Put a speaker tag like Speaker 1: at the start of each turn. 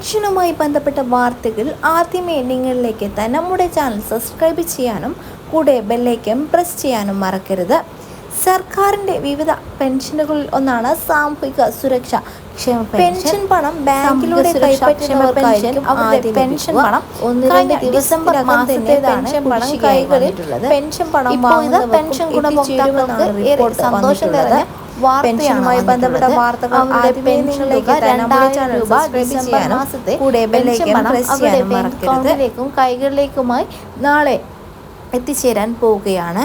Speaker 1: പെൻഷനുമായി ബന്ധപ്പെട്ട വാർത്തകൾ ആദ്യമേ നിങ്ങളിലേക്ക് എത്താൻ നമ്മുടെ ചാനൽ സബ്സ്ക്രൈബ് ചെയ്യാനും കൂടെ ബെല്ലൈക്കൻ പ്രസ് ചെയ്യാനും മറക്കരുത്. സർക്കാരിന്റെ വിവിധ പെൻഷനുകളിൽ ഒന്നാണ് സാമൂഹിക സുരക്ഷ ക്ഷേമ പെൻഷൻ. പണം ബാങ്കിലൂടെ കൈപ്പറ്റുന്നവർക്കായിരിക്കും അവരുടെ പെൻഷൻ പണം. കഴിഞ്ഞ ഡിസംബർ മാസത്തേതാണ് പെൻഷൻ പണം കൈകളിൽ പെൻഷൻ പണം പെൻഷൻ ഗുണഭോക്താക്കൾക്ക് സന്തോഷം നിറഞ്ഞ പെൻഷനുമായി ബന്ധപ്പെട്ട വാർത്തകൾ കൂടെ അക്കൗണ്ടിലേക്കും കൈകളിലേക്കുമായി നാളെ എത്തിച്ചേരാൻ പോവുകയാണ്.